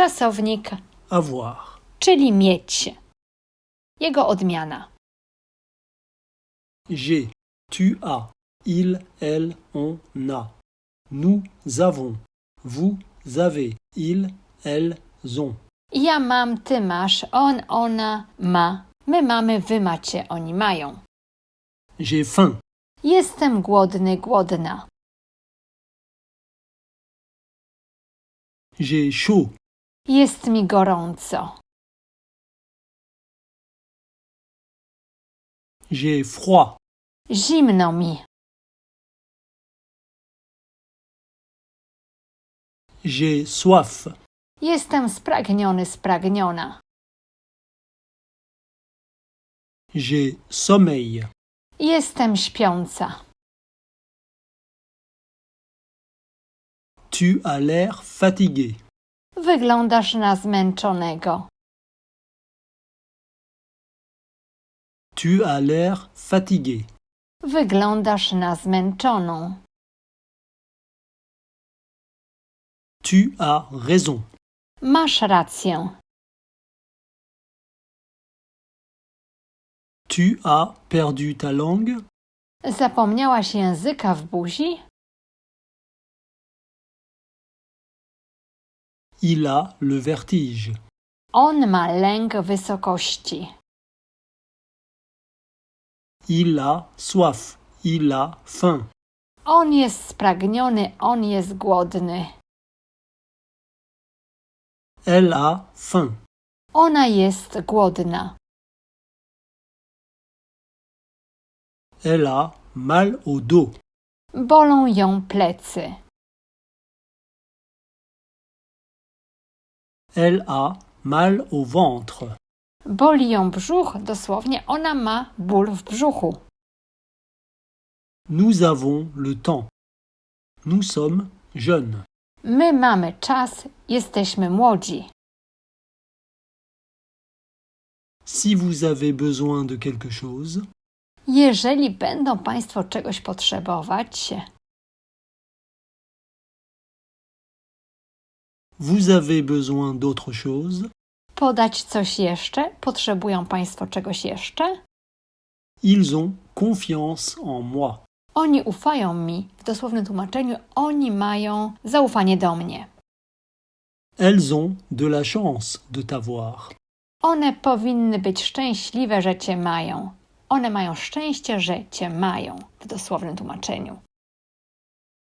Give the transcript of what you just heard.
Czasownik, avoir. czyli mieć. Jego odmiana. J'ai, tu as, il, elle, on a. Nous avons, vous avez, il, elles ont. Ja mam, ty masz, on, ona ma. My mamy, wy macie, oni mają. J'ai faim. Jestem głodny, głodna. J'ai chaud. Jest mi gorąco. J'ai froid. Zimno mi. J'ai soif. Jestem spragniony, spragniona. J'ai sommeil. Jestem śpiąca. Tu as l'air fatigué. Wyglądasz na zmęczonego. Tu as l'air fatigué. Wyglądasz na zmęczoną. Tu as raison. Masz rację. Tu as perdu ta langue. Zapomniałaś języka w buzi? Il a le vertige. On ma lęk wysokości. Il a soif. Il a faim. On jest spragniony, on jest głodny. Elle a faim. Ona jest głodna. Elle a mal au dos. Bolą ją plecy. Elle a mal au ventre. Boli ją brzuch, dosłownie ona ma ból w brzuchu. Nous avons le temps. Nous sommes jeunes. My mamy czas, jesteśmy młodzi. Si vous avez besoin de quelque chose, Jeżeli będą Państwo czegoś potrzebować, vous avez besoin d'autre chose, podać coś jeszcze, potrzebują Państwo czegoś jeszcze, ils ont confiance en moi. oni ufają mi. W dosłownym tłumaczeniu, oni mają zaufanie do mnie. Elles ont de la chance de t'avoir. One powinny być szczęśliwe, że Cię mają. One mają szczęście, że Cię mają. W dosłownym tłumaczeniu.